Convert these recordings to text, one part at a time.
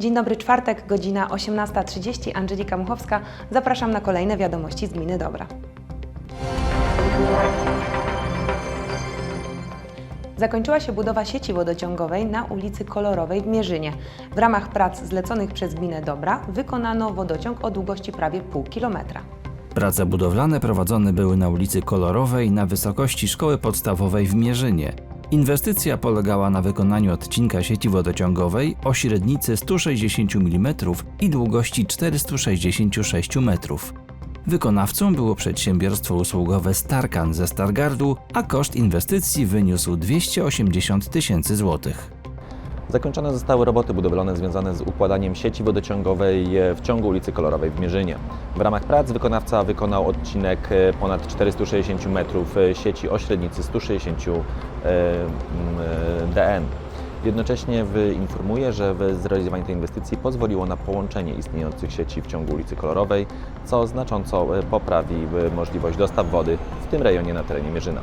Dzień dobry, czwartek, godzina 18.30. Angelika Muchowska. Zapraszam na kolejne wiadomości z Gminy Dobra. Zakończyła się budowa sieci wodociągowej na ulicy Kolorowej w Mierzynie. W ramach prac zleconych przez Gminę Dobra wykonano wodociąg o długości prawie pół kilometra. Prace budowlane prowadzone były na ulicy Kolorowej na wysokości szkoły podstawowej w Mierzynie. Inwestycja polegała na wykonaniu odcinka sieci wodociągowej o średnicy 160 mm i długości 466 metrów. Wykonawcą było przedsiębiorstwo usługowe Starkan ze Stargardu, a koszt inwestycji wyniósł 280 tysięcy złotych. Zakończone zostały roboty budowlane związane z układaniem sieci wodociągowej e, w ciągu ulicy Kolorowej w Mierzynie. W ramach prac wykonawca wykonał odcinek e, ponad 460 metrów e, sieci o średnicy 160 e, mm, e, dn. Jednocześnie informuje, że zrealizowanie tej inwestycji pozwoliło na połączenie istniejących sieci w ciągu ulicy Kolorowej, co znacząco poprawi możliwość dostaw wody w tym rejonie na terenie Mierzyna.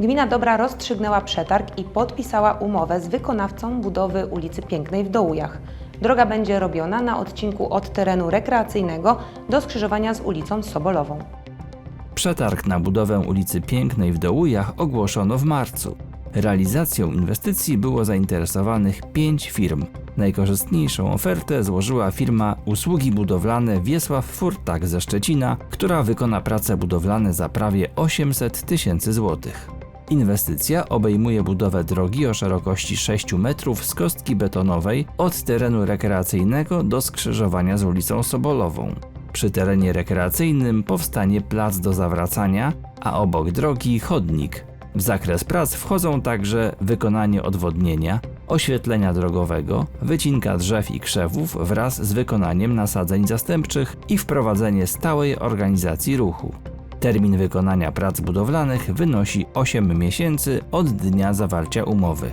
Gmina Dobra rozstrzygnęła przetarg i podpisała umowę z wykonawcą budowy ulicy Pięknej w Dołujach. Droga będzie robiona na odcinku od terenu rekreacyjnego do skrzyżowania z ulicą Sobolową. Przetarg na budowę ulicy Pięknej w Dołujach ogłoszono w marcu. Realizacją inwestycji było zainteresowanych pięć firm. Najkorzystniejszą ofertę złożyła firma Usługi Budowlane Wiesław Furtak ze Szczecina, która wykona prace budowlane za prawie 800 tysięcy złotych. Inwestycja obejmuje budowę drogi o szerokości 6 metrów z kostki betonowej od terenu rekreacyjnego do skrzyżowania z ulicą Sobolową. Przy terenie rekreacyjnym powstanie plac do zawracania, a obok drogi chodnik. W zakres prac wchodzą także wykonanie odwodnienia, oświetlenia drogowego, wycinka drzew i krzewów wraz z wykonaniem nasadzeń zastępczych i wprowadzenie stałej organizacji ruchu. Termin wykonania prac budowlanych wynosi 8 miesięcy od dnia zawarcia umowy.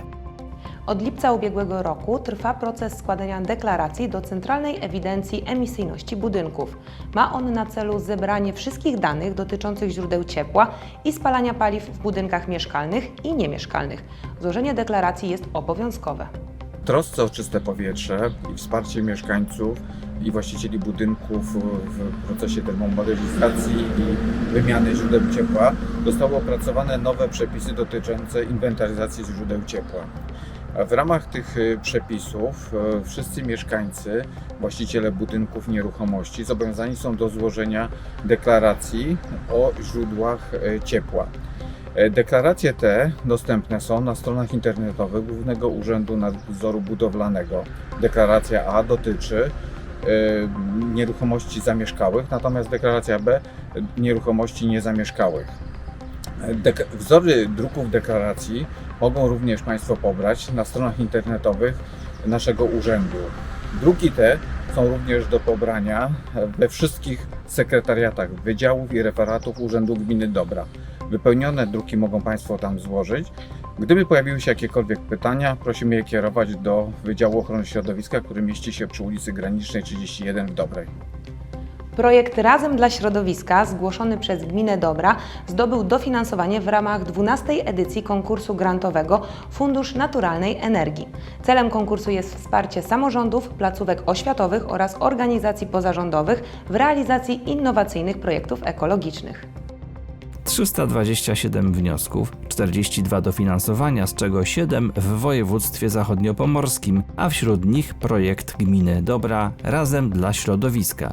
Od lipca ubiegłego roku trwa proces składania deklaracji do Centralnej Ewidencji Emisyjności Budynków. Ma on na celu zebranie wszystkich danych dotyczących źródeł ciepła i spalania paliw w budynkach mieszkalnych i niemieszkalnych. Złożenie deklaracji jest obowiązkowe. Trosce o czyste powietrze i wsparcie mieszkańców i właścicieli budynków w procesie termomodernizacji i wymiany źródeł ciepła zostały opracowane nowe przepisy dotyczące inwentaryzacji źródeł ciepła. W ramach tych y, przepisów y, wszyscy mieszkańcy, właściciele budynków nieruchomości zobowiązani są do złożenia deklaracji o źródłach y, ciepła. E, Deklaracje te dostępne są na stronach internetowych Głównego Urzędu Nadzoru Budowlanego. Deklaracja A dotyczy e, nieruchomości zamieszkałych, natomiast deklaracja B nieruchomości niezamieszkałych. E, Dek- wzory druków deklaracji mogą również Państwo pobrać na stronach internetowych naszego urzędu. Druki te są również do pobrania we wszystkich sekretariatach wydziałów i referatów Urzędu Gminy Dobra. Wypełnione druki mogą Państwo tam złożyć. Gdyby pojawiły się jakiekolwiek pytania, prosimy je kierować do Wydziału Ochrony Środowiska, który mieści się przy ulicy Granicznej 31 w Dobrej. Projekt Razem dla Środowiska, zgłoszony przez Gminę Dobra, zdobył dofinansowanie w ramach 12 edycji konkursu grantowego Fundusz Naturalnej Energii. Celem konkursu jest wsparcie samorządów, placówek oświatowych oraz organizacji pozarządowych w realizacji innowacyjnych projektów ekologicznych. 327 wniosków, 42 dofinansowania, z czego 7 w województwie zachodniopomorskim, a wśród nich projekt gminy Dobra Razem dla Środowiska.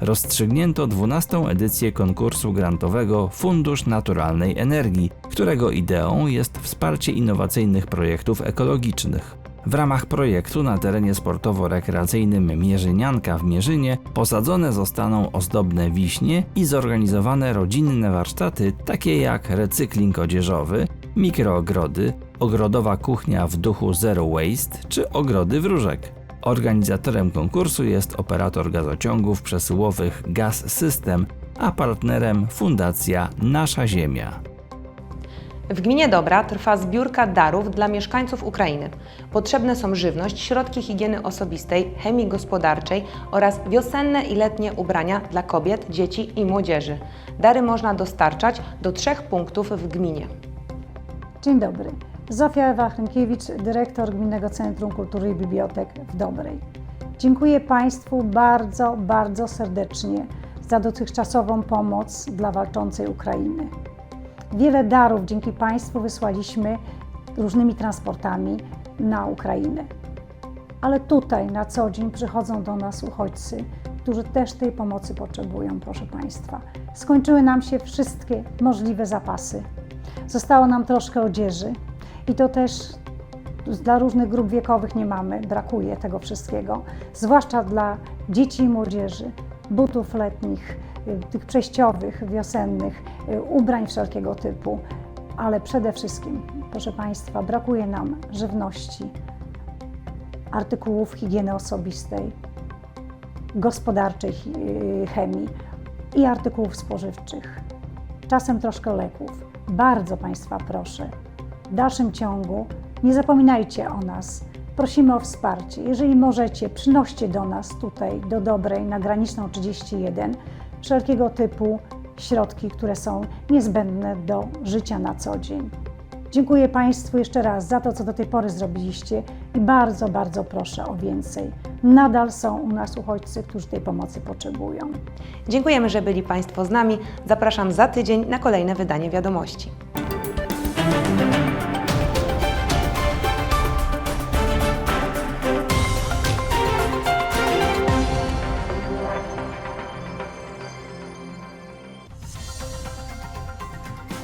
Rozstrzygnięto 12 edycję konkursu grantowego Fundusz Naturalnej Energii, którego ideą jest wsparcie innowacyjnych projektów ekologicznych. W ramach projektu na terenie sportowo-rekreacyjnym Mierzynianka w Mierzynie posadzone zostaną ozdobne wiśnie i zorganizowane rodzinne warsztaty takie jak recykling odzieżowy, mikroogrody, ogrodowa kuchnia w duchu Zero Waste czy ogrody wróżek. Organizatorem konkursu jest operator gazociągów przesyłowych Gas System, a partnerem Fundacja Nasza Ziemia. W gminie Dobra trwa zbiórka darów dla mieszkańców Ukrainy. Potrzebne są żywność, środki higieny osobistej, chemii gospodarczej oraz wiosenne i letnie ubrania dla kobiet, dzieci i młodzieży. Dary można dostarczać do trzech punktów w gminie. Dzień dobry. Zofia Ewa Hrynkiewicz, dyrektor Gminnego Centrum Kultury i Bibliotek w Dobrej. Dziękuję Państwu bardzo, bardzo serdecznie za dotychczasową pomoc dla walczącej Ukrainy. Wiele darów dzięki Państwu wysłaliśmy różnymi transportami na Ukrainę. Ale tutaj na co dzień przychodzą do nas uchodźcy, którzy też tej pomocy potrzebują, proszę Państwa. Skończyły nam się wszystkie możliwe zapasy. Zostało nam troszkę odzieży i to też dla różnych grup wiekowych nie mamy, brakuje tego wszystkiego, zwłaszcza dla dzieci i młodzieży, butów letnich, y, tych przejściowych, wiosennych, y, ubrań wszelkiego typu, ale przede wszystkim, proszę Państwa, brakuje nam żywności, artykułów higieny osobistej, gospodarczej y, chemii i artykułów spożywczych, czasem troszkę leków. Bardzo Państwa proszę, w dalszym ciągu nie zapominajcie o nas. Prosimy o wsparcie. Jeżeli możecie, przynoście do nas tutaj, do Dobrej, na graniczną 31, wszelkiego typu środki, które są niezbędne do życia na co dzień. Dziękuję Państwu jeszcze raz za to, co do tej pory zrobiliście i bardzo, bardzo proszę o więcej. Nadal są u nas uchodźcy, którzy tej pomocy potrzebują. Dziękujemy, że byli Państwo z nami. Zapraszam za tydzień na kolejne wydanie wiadomości.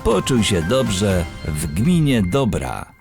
Poczuj się dobrze w gminie Dobra.